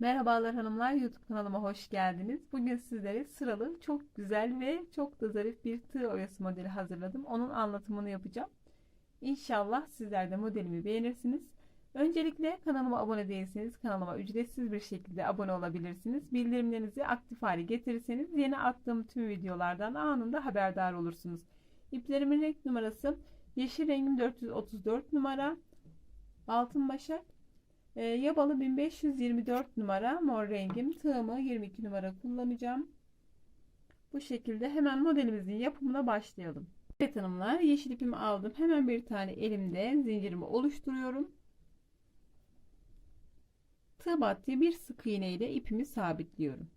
Merhabalar hanımlar YouTube kanalıma hoş geldiniz. Bugün sizlere sıralı çok güzel ve çok da zarif bir tığ oyası modeli hazırladım. Onun anlatımını yapacağım. İnşallah sizler de modelimi beğenirsiniz. Öncelikle kanalıma abone değilseniz kanalıma ücretsiz bir şekilde abone olabilirsiniz. Bildirimlerinizi aktif hale getirirseniz yeni attığım tüm videolardan anında haberdar olursunuz. İplerimin renk numarası yeşil rengim 434 numara altın başak e, yabalı 1524 numara mor rengim tığımı 22 numara kullanacağım. Bu şekilde hemen modelimizin yapımına başlayalım. Evet hanımlar yeşil ipimi aldım. Hemen bir tane elimde zincirimi oluşturuyorum. Tığ battığı bir sık iğne ile ipimi sabitliyorum.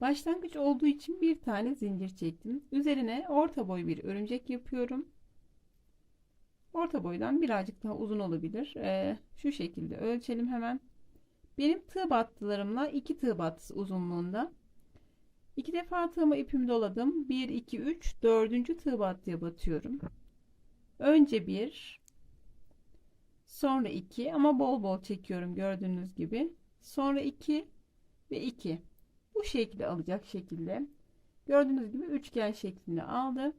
Başlangıç olduğu için bir tane zincir çektim. Üzerine orta boy bir örümcek yapıyorum. Orta boydan birazcık daha uzun olabilir. Ee, şu şekilde ölçelim hemen. Benim tığ battılarımla iki tığ battısı uzunluğunda. İki defa tığımı ipimi doladım. 1, 2, 3, dördüncü tığ battıya batıyorum. Önce bir, sonra iki ama bol bol çekiyorum gördüğünüz gibi. Sonra iki ve iki. Bu şekilde alacak şekilde. Gördüğünüz gibi üçgen şeklinde aldı.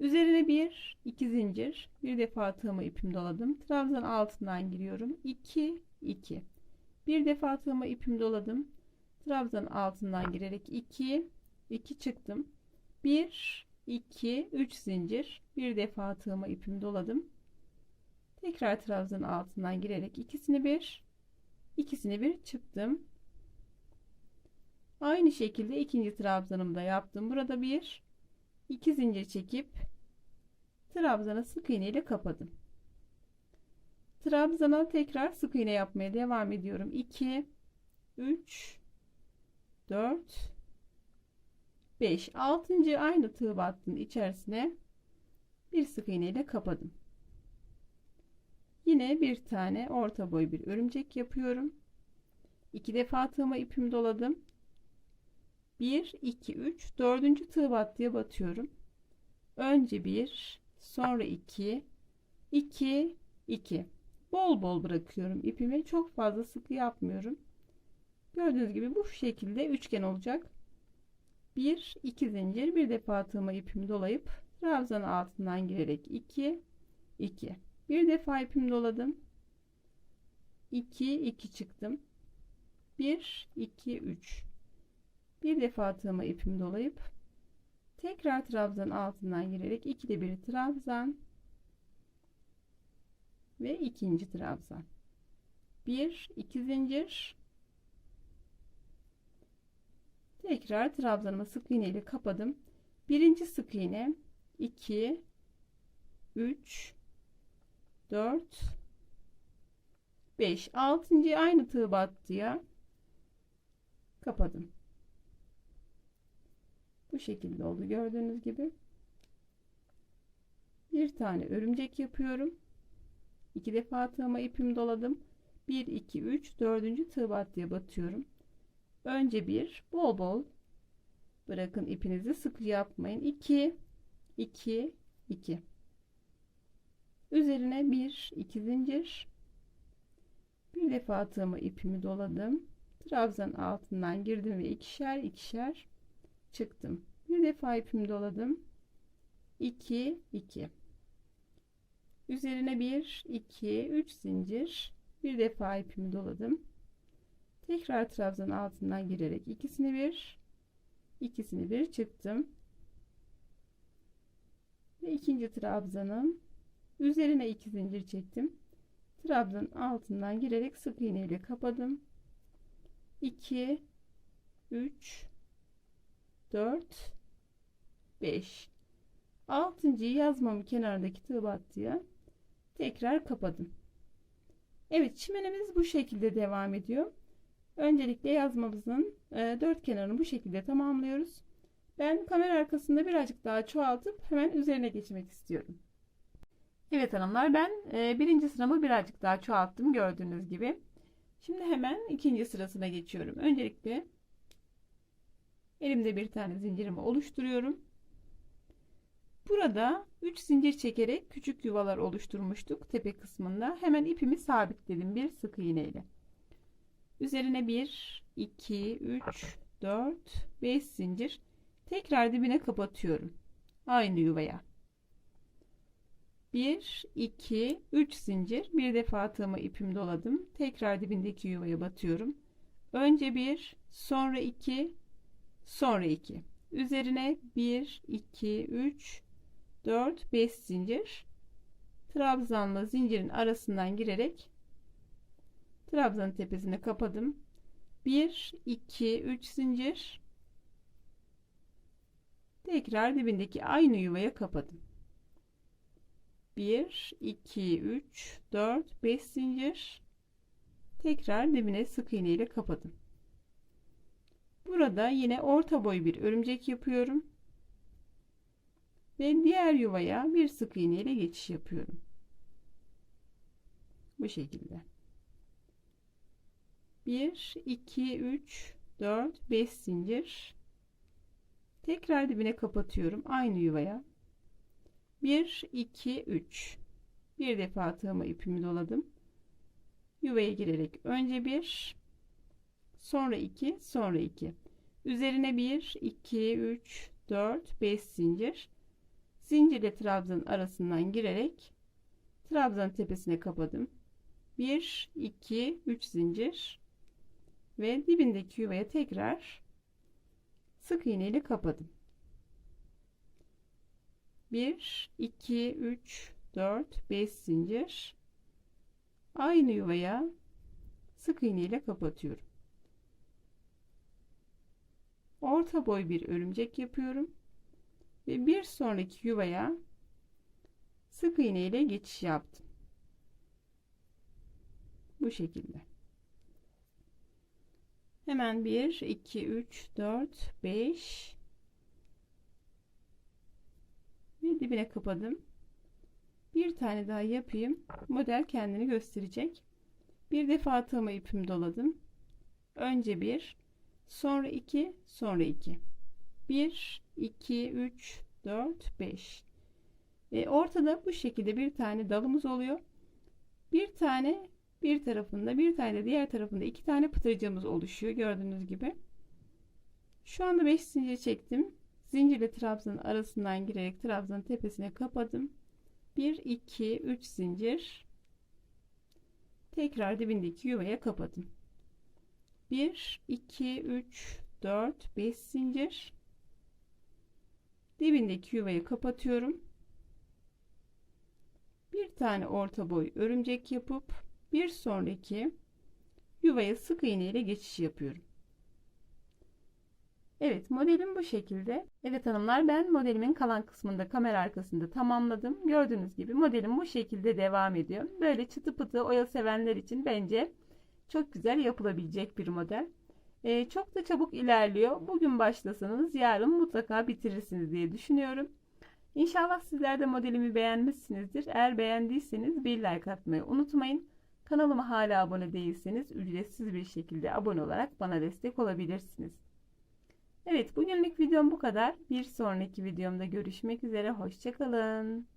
Üzerine bir iki zincir bir defa tığımı ipim doladım. Trabzan altından giriyorum. 2 2. Bir defa tığımı ipim doladım. Trabzan altından girerek 2 2 çıktım. 1 2 3 zincir bir defa tığımı ipim doladım. Tekrar trabzan altından girerek ikisini bir ikisini bir çıktım. Aynı şekilde ikinci trabzanımda yaptım. Burada bir 2 zincir çekip trabzana sık iğne ile kapadım. Trabzana tekrar sık iğne yapmaya devam ediyorum. 2 3 4 5 6. aynı tığ battının içerisine bir sık iğne ile kapadım. Yine bir tane orta boy bir örümcek yapıyorum. İki defa tığıma ipimi doladım. 1 2 3 4. tığ battıya batıyorum. Önce 1 sonra 2 2 2 bol bol bırakıyorum ipimi çok fazla sıkı yapmıyorum. Gördüğünüz gibi bu şekilde üçgen olacak. 1 2 zincir bir defa tığıma ipimi dolayıp trabzan altından girerek 2 2 bir defa ipimi doladım. 2 2 çıktım. 1 2 3 bir defa tığıma ipimi dolayıp tekrar trabzan altından girerek ikide bir trabzan ve ikinci trabzan. Bir iki zincir. Tekrar trabzanımı sık iğne ile kapadım. Birinci sık iğne 2 3 4 5 6. aynı tığ battıya kapadım bu şekilde oldu gördüğünüz gibi. Bir tane örümcek yapıyorum. İki defa tığıma ipimi doladım. 1 2 3 4. tığ battıya batıyorum. Önce bir bol bol bırakın ipinizi sıkı yapmayın. 2 2 2 Üzerine bir iki zincir. Bir defa tığıma ipimi doladım. Trabzan altından girdim ve ikişer ikişer çıktım. Bir defa ipimi doladım. 2 2 Üzerine 1 2 3 zincir bir defa ipimi doladım. Tekrar trabzan altından girerek ikisini bir ikisini bir çıktım. Ve ikinci trabzanın üzerine iki zincir çektim. Trabzan altından girerek sık iğne ile kapadım. 2 3 4 5 altıncıyı yazmamı kenardaki tığ battıya tekrar kapadım. Evet çimenimiz bu şekilde devam ediyor. Öncelikle yazmamızın e, dört kenarını bu şekilde tamamlıyoruz. Ben kamera arkasında birazcık daha çoğaltıp hemen üzerine geçmek istiyorum. Evet hanımlar ben e, birinci sıramı birazcık daha çoğalttım gördüğünüz gibi. Şimdi hemen ikinci sırasına geçiyorum. Öncelikle Elimde bir tane zincirimi oluşturuyorum. Burada 3 zincir çekerek küçük yuvalar oluşturmuştuk tepe kısmında. Hemen ipimi sabitledim bir sık iğne ile. Üzerine 1, 2, 3, 4, 5 zincir. Tekrar dibine kapatıyorum. Aynı yuvaya. 1, 2, 3 zincir. Bir defa tığıma ipimi doladım. Tekrar dibindeki yuvaya batıyorum. Önce 1, sonra 2, sonra 2. Üzerine 1, 2, 3, 4, 5 zincir. Trabzanla zincirin arasından girerek trabzanın tepesine kapadım. 1, 2, 3 zincir. Tekrar dibindeki aynı yuvaya kapadım. 1, 2, 3, 4, 5 zincir. Tekrar dibine sık iğne ile kapadım. Burada yine orta boy bir örümcek yapıyorum. Ve diğer yuvaya bir sık iğne ile geçiş yapıyorum. Bu şekilde. 1, 2, 3, 4, 5 zincir. Tekrar dibine kapatıyorum. Aynı yuvaya. 1, 2, 3. Bir defa tığıma ipimi doladım. Yuvaya girerek önce 1, sonra 2, sonra 2. Üzerine 1, 2, 3, 4, 5 zincir. Zincirle trabzanın arasından girerek trabzanın tepesine kapadım. 1, 2, 3 zincir ve dibindeki yuvaya tekrar sık iğne ile kapadım. 1 2 3 4 5 zincir aynı yuvaya sık iğne ile kapatıyorum. Orta boy bir örümcek yapıyorum ve bir sonraki yuvaya sık iğne ile geçiş yaptım. Bu şekilde. Hemen 1, 2, 3, 4, 5 ve dibine kapadım. Bir tane daha yapayım. Model kendini gösterecek. Bir defa tığıma ipimi doladım. Önce 1, sonra 2, sonra 2. 1, 2, 3, 4, 5. E, ortada bu şekilde bir tane dalımız oluyor. Bir tane bir tarafında bir tane diğer tarafında iki tane pıtırcığımız oluşuyor gördüğünüz gibi. Şu anda 5 zincir çektim. Zincirle trabzanın arasından girerek trabzanın tepesine kapadım. 1 2 3 zincir. Tekrar dibindeki yuvaya kapadım. 1 2 3 4 5 zincir. Dibindeki yuvayı kapatıyorum. Bir tane orta boy örümcek yapıp bir sonraki yuvaya sık iğne ile geçiş yapıyorum. Evet modelim bu şekilde. Evet hanımlar ben modelimin kalan kısmında kamera arkasında tamamladım. Gördüğünüz gibi modelim bu şekilde devam ediyor. Böyle çıtı pıtı oya sevenler için bence çok güzel yapılabilecek bir model. Ee, çok da çabuk ilerliyor. Bugün başlasanız yarın mutlaka bitirirsiniz diye düşünüyorum. İnşallah sizler de modelimi beğenmişsinizdir. Eğer beğendiyseniz bir like atmayı unutmayın. Kanalıma hala abone değilseniz ücretsiz bir şekilde abone olarak bana destek olabilirsiniz. Evet bugünlük videom bu kadar. Bir sonraki videomda görüşmek üzere. Hoşçakalın.